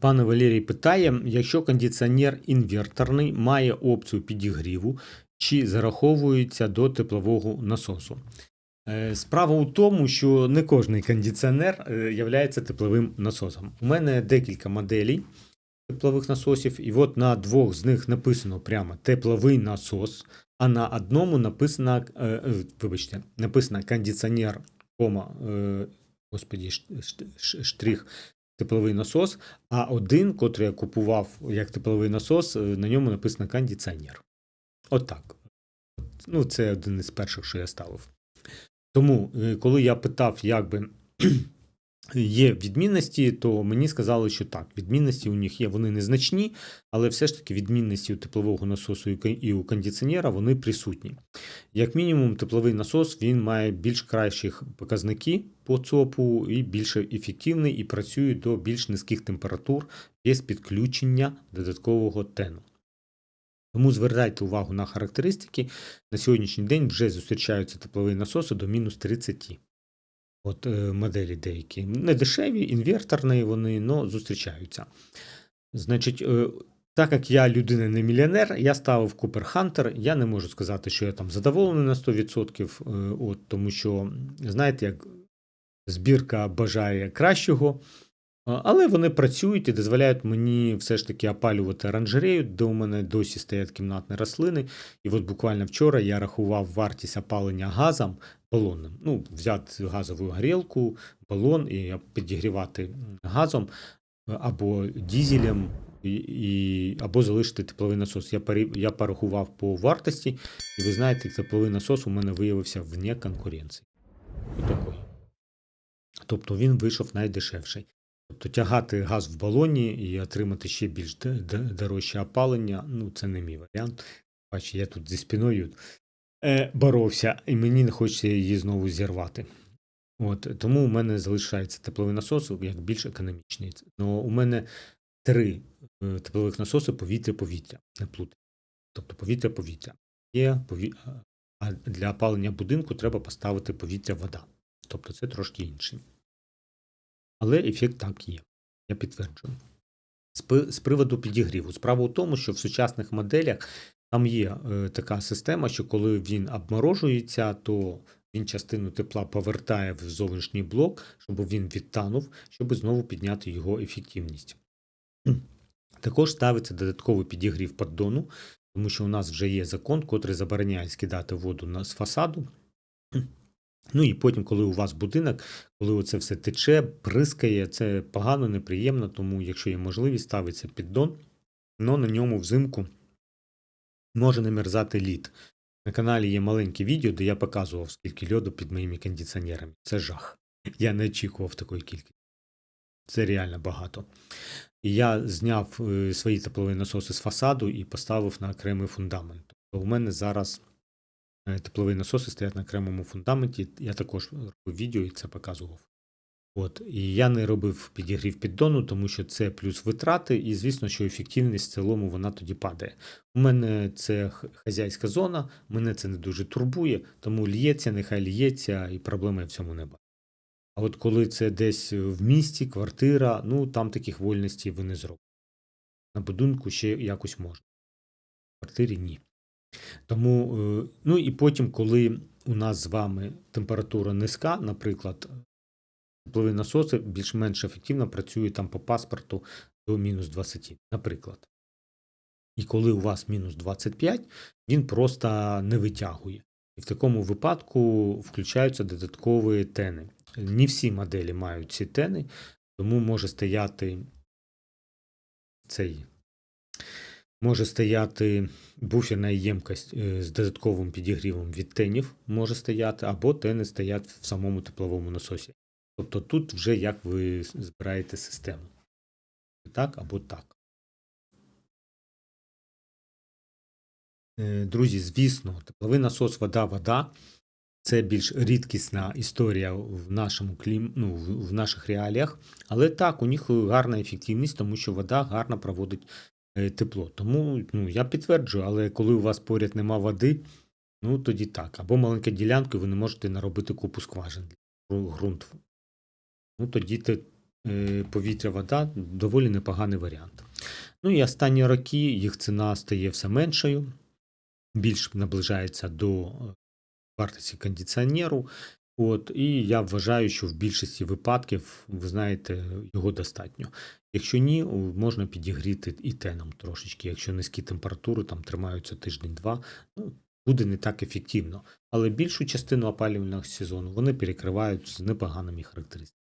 Пане Валерій питає, якщо кондиціонер інверторний має опцію підігріву, чи зараховується до теплового насосу? Е, Справа у тому, що не кожний кондиціонер є тепловим насосом. У мене декілька моделей теплових насосів, і от на двох з них написано прямо тепловий насос, а на одному написано, е, е, вибачте, написано кондиціонер, кома, е, господі, штрих тепловий насос, а один, котрий я купував як тепловий насос, е, на ньому написано кондиціонер. От так. Ну, це один із перших, що я ставив. Тому, е, коли я питав, як би є відмінності, то мені сказали, що так, відмінності у них є, вони незначні, але все ж таки відмінності у теплового насосу і у кондиціонера вони присутні. Як мінімум, тепловий насос він має більш кращих показники по ЦОПу і більш ефективний і працює до більш низьких температур без підключення додаткового тену. Тому звертайте увагу на характеристики. На сьогоднішній день вже зустрічаються теплові насоси до мінус 30. От е, моделі деякі. Не дешеві, інверторні вони, але зустрічаються. Значить, е, так як я людина не мільйонер, я ставив Cooper Hunter. Я не можу сказати, що я там задоволений на 100%, е, от, тому що, знаєте, як збірка бажає кращого. Але вони працюють і дозволяють мені все ж таки опалювати оранжерею, де у мене досі стоять кімнатні рослини. І от буквально вчора я рахував вартість опалення газом балонним. Ну, взяти газову горілку, балон і підігрівати газом або дізелем, і, або залишити тепловий насос. Я, пере, я порахував по вартості, і ви знаєте, тепловий насос у мене виявився вне конкуренції. Отакої. Тобто він вийшов найдешевший. Тобто тягати газ в балоні і отримати ще більш дорожче опалення, ну це не мій варіант. Бачите, я тут зі спиною е, боровся, і мені не хочеться її знову зірвати. От, тому у мене залишається тепловий насос як більш економічний. Но у мене три е, теплових насоси повітря-повітря, не плути. Тобто повітря-повітря. Є пові... А для опалення будинку треба поставити повітря-вода. Тобто це трошки інший. Але ефект так є. Я підтверджую. З приводу підігріву. Справа у тому, що в сучасних моделях там є е, така система, що коли він обморожується, то він частину тепла повертає в зовнішній блок, щоб він відтанув, щоб знову підняти його ефективність. Також ставиться додатковий підігрів поддону, тому що у нас вже є закон, котрий забороняє скидати воду з фасаду. Ну і потім, коли у вас будинок, коли оце все тече, прискає, це погано, неприємно, тому якщо є можливість, ставиться піддон, але на ньому взимку може намерзати лід. На каналі є маленьке відео, де я показував, скільки льоду під моїми кондиціонерами. Це жах. Я не очікував такої кількості. Це реально багато. І я зняв е, свої теплові насоси з фасаду і поставив на окремий фундамент. Тобто у мене зараз е, теплові насоси стоять на окремому фундаменті. Я також робив відео і це показував. От, і я не робив підігрів піддону, тому що це плюс витрати, і звісно, що ефективність в цілому вона тоді падає. У мене це хазяйська зона, мене це не дуже турбує, тому лється, нехай лється, і проблеми в цьому не бачу. А от коли це десь в місті, квартира, ну там таких вольностей ви не зробите. На будинку ще якось можна. В квартирі ні. Тому, е, ну і потім, коли у нас з вами температура низька, наприклад, теплові насоси більш-менш ефективно працюють там по паспорту до мінус 20, наприклад. І коли у вас мінус 25, він просто не витягує. І в такому випадку включаються додаткові тени. Не всі моделі мають ці тени, тому може стояти цей. Може стояти буферна ємкость е, з додатковим підігрівом від тенів, може стояти, або тени стоять в самому тепловому насосі. Тобто тут вже як ви збираєте систему. Так або так. Друзі, звісно, тепловий насос вода, вода. Це більш рідкісна історія в нашому клім, ну, в наших реаліях. Але так, у них гарна ефективність, тому що вода гарно проводить е, тепло. Тому ну, я підтверджую, але коли у вас поряд нема води, ну тоді так. Або маленька ділянка, ви не можете наробити купу скважин для ґрунту. Ну тоді те- е, повітря, вода доволі непоганий варіант. Ну і останні роки їх ціна стає все меншою, більш наближається до е, вартості кондиціонеру. От, і я вважаю, що в більшості випадків, ви знаєте, його достатньо. Якщо ні, можна підігріти і теном трошечки. Якщо низькі температури там тримаються тиждень-два, ну, буде не так ефективно. Але більшу частину опалювального сезону вони перекривають з непоганими характеристиками.